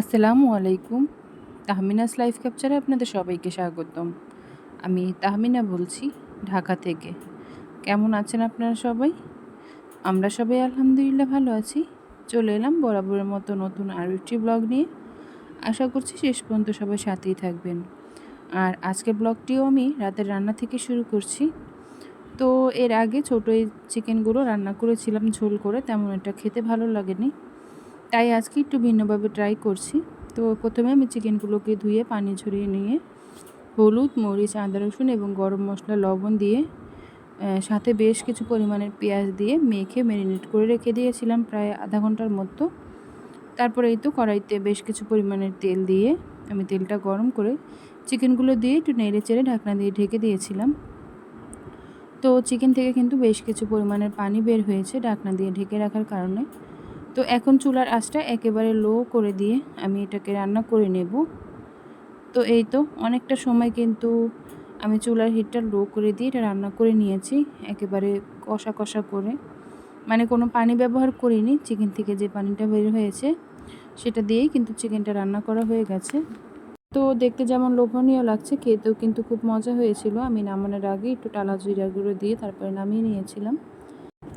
আসসালামু আলাইকুম। তাহমিনাস লাইফ ক্যাপচারে আপনাদের সবাইকে স্বাগতম। আমি তাহমিনা বলছি ঢাকা থেকে। কেমন আছেন আপনারা সবাই? আমরা সবাই আলহামদুলিল্লাহ ভালো আছি। চলে এলাম বরাবরের মতো নতুন আরও একটি ব্লগ নিয়ে। আশা করছি শেষ পর্যন্ত সবাই সাথেই থাকবেন। আর আজকের ব্লগটিও আমি রাতের রান্না থেকে শুরু করছি। তো এর আগে ছোটো এই চিকেনগুলো রান্না করেছিলাম ঝোল করে, তেমন এটা খেতে ভালো লাগেনি। তাই আজকে একটু ভিন্নভাবে ট্রাই করছি। তো প্রথমে আমি চিকেনগুলোকে ধুয়ে, পানি ঝরিয়ে নিয়ে, হলুদ, মরিচ, আদা, রসুন এবং গরম মশলা, লবণ দিয়ে সাথে বেশ কিছু পরিমাণের পেঁয়াজ দিয়ে মেখে ম্যারিনেট করে রেখে দিয়েছিলাম প্রায় আধা ঘণ্টার মতো। তারপরে এই তো কড়াইতে বেশ কিছু পরিমাণের তেল দিয়ে আমি তেলটা গরম করে চিকেনগুলো দিয়ে একটু নেড়ে চেড়ে ঢাকনা দিয়ে ঢেকে দিয়েছিলাম। তো চিকেন থেকে কিন্তু বেশ কিছু পরিমাণের পানি বের হয়েছে ঢাকনা দিয়ে ঢেকে রাখার কারণে। তো এখন চুলার আঁচটা একেবারে লো করে দিয়ে আমি এটাকে রান্না করে নেব। তো এই তো অনেকটা সময় কিন্তু আমি চুলার হিটটা লো করে দিয়ে এটা রান্না করে নিয়েছি, একেবারে কষা কষা করে। মানে কোনো পানি ব্যবহার করিনি, চিকেন থেকে যে পানিটা বের হয়েছে সেটা দিয়েই কিন্তু চিকেনটা রান্না করা হয়ে গেছে। তো দেখতে যেমন লোভনীয় লাগছে, খেতেও কিন্তু খুব মজা হয়েছিল। আমি নামানোর আগে একটু টালা জিরা গুঁড়ো দিয়ে তারপরে নামিয়ে নিয়েছিলাম।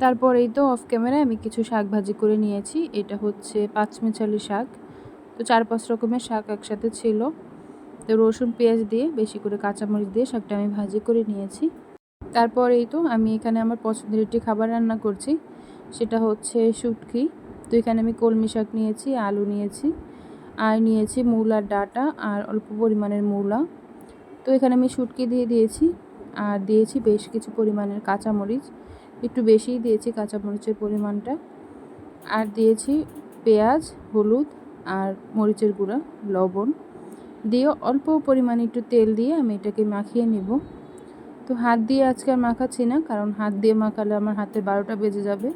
তারপর এই তো অফ ক্যামেরায় আমি কিছু শাক ভাজি করে নিয়েছি। এটা হচ্ছে পাঁচমিচালি শাক। তো চার পাঁচ রকমের শাক একসাথে ছিল। তো রসুন, পেঁয়াজ দিয়ে, বেশি করে কাঁচামরিচ দিয়ে শাকটা আমি ভাজি করে নিয়েছি। তারপর এই তো আমি এখানে আমার পছন্দের একটি খাবার রান্না করছি। সেটা হচ্ছে শুটকি। তো এখানে আমি কলমি শাক নিয়েছি, আলু নিয়েছি, আর নিয়েছি মূলার ডাটা, আর অল্প পরিমাণের মূলা। তো এখানে আমি শুটকি দিয়ে দিয়েছি। আর দিয়েছি বেশ কিছু পরিমাণের কাঁচামরিচ। একটু বেশিই দিয়েছি কাঁচামরিচের পরিমাণটা। আর দিয়েছি পেঁয়াজ, হলুদ আর মরিচের গুঁড়া, লবণ। দিয়ে অল্প পরিমাণে একটু তেল দিয়ে আমি এটাকে মাখিয়ে নিব। তো হাত দিয়ে আজকে আর মাখাচ্ছি না, কারণ হাত দিয়ে মাখালে আমার হাতে বারোটা বেজে যাবে।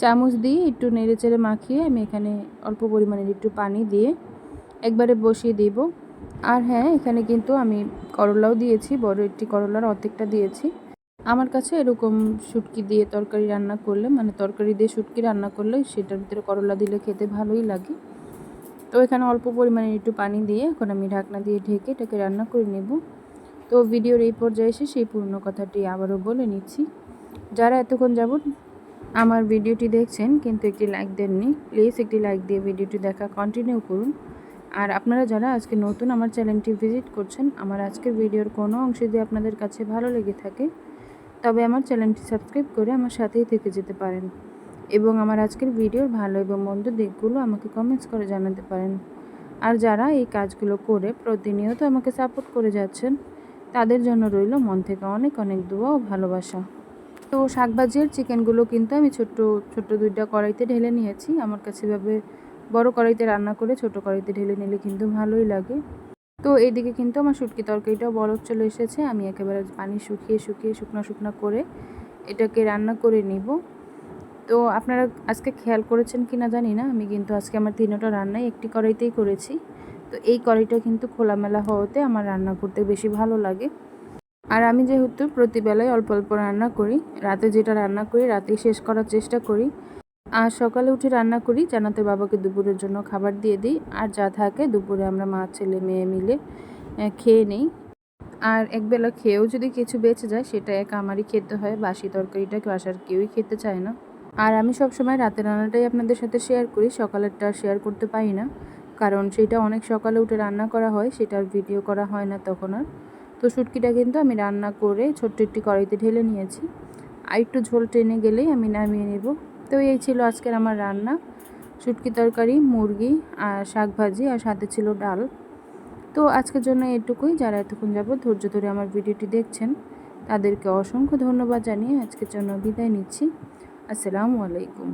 চামচ দিয়ে একটু নেড়ে চেড়ে মাখিয়ে আমি এখানে অল্প পরিমাণের একটু পানি দিয়ে একবারে বসিয়ে দিব। আর হ্যাঁ এখানে কিন্তু আমি করলাও দিয়েছি, বড় একটি করলার অর্ধেকটা দিয়েছি। আমার কাছে এরকম শুটকি দিয়ে তরকারি রান্না করলে মানে তরকারি দিয়ে শুটকি রান্না করলে সেটার ভিতরে করলা দিলে খেতে ভালোই লাগে। তো এখানে অল্প পরিমাণে একটু পানি দিয়ে এখন আমি ঢাকনা দিয়ে ঢেকে এটাকে রান্না করে নেব। তো ভিডিওর এই পর্যায়ে এসে সেই পুরনো কথাটি আবারও বলে নিচ্ছি। যারা এতক্ষণ যাবত আমার ভিডিওটি দেখছেন কিন্তু একটি লাইক দেননি, প্লিজ একটি লাইক দিয়ে ভিডিওটি দেখা কন্টিনিউ করুন। আর আপনারা যারা আজকে নতুন আমার চ্যানেলটি ভিজিট করছেন, আমার আজকের ভিডিওর কোনো অংশ যদি আপনাদের কাছে ভালো লেগে থাকে তবে আমার চ্যানেলটি সাবস্ক্রাইব করে আমার সাথেই থেকে যেতে পারেন। এবং আমার আজকের ভিডিওর ভালো এবং মন্দ দিকগুলো আমাকে কমেন্টস করে জানাতে পারেন। আর যারা এই কাজগুলো করে প্রতিনিয়ত আমাকে সাপোর্ট করে যাচ্ছেন, তাদের জন্য রইল মন থেকে অনেক অনেক দোয়া ও ভালোবাসা। তো শাকভাজির চিকেনগুলো কিন্তু আমি ছোট্ট ছোট্ট দুইটা কড়াইতে ঢেলে নিয়েছি। আমার কাছে এভাবে বড় কড়াইতে রান্না করে ছোট কড়াইতে ঢেলে নিলে কিন্তু ভালোই লাগে। তো এইদিকে কিন্তু আমার শুটকি তরকারিটাও বরফ চলে এসেছে। আমি একেবারে পানি শুকিয়ে শুকিয়ে, শুকনো শুকনো করে এটাকে রান্না করে নিব। তো আপনারা আজকে খেয়াল করেছেন কি না জানি না, আমি কিন্তু আজকে আমার তিনটা রান্নাই একটি কড়াইতেই করেছি। তো এই কড়াইটা কিন্তু খোলামেলা হওয়াতে আমার রান্না করতে বেশি ভালো লাগে। আর আমি যেহেতু প্রতিবেলায় অল্প অল্প রান্না করি, রাতে যেটা রান্না করি, রাতেই শেষ করার চেষ্টা করি। আর সকালে উঠে রান্না করি জানাতে বাবাকে দুপুরের জন্য খাবার দিয়ে দিই। আর যা থাকে দুপুরে আমরা মা, ছেলে, মেয়ে মিলে খেয়ে নেই। আর একবেলা খেয়েও যদি কিছু বেঁচে যায়, সেটা এক আমারই খেতে হয়, বাসি তরকারিটা বাসার কেউই খেতে চায় না। আর আমি সবসময় রাতের রান্নাটাই আপনাদের সাথে শেয়ার করি, সকালেরটা শেয়ার করতে পারি না। কারণ সেটা অনেক সকালে উঠে রান্না করা হয় সেটার ভিডিও করা হয় না তখন আর। তো শুটকিটা কিন্তু আমি রান্না করে ছোট্ট একটি কড়াইতে ঢেলে নিয়েছি। আর একটু ঝোল টেনে গেলেই আমি নামিয়ে নেব। তো এই ছিল আজকের আমার রান্না। শুটকি তরকারি, মুরগি, আর শাক ভাজি, আর সাথে ছিল ডাল। তো আজকের জন্য এটুকুই। যারা এতক্ষণ যাব ধৈর্য ধরে আমার ভিডিওটি দেখছেন, তাদেরকে অসংখ্য ধন্যবাদ জানিয়ে আজকের জন্য বিদায় নিচ্ছি। আসসালামু আলাইকুম।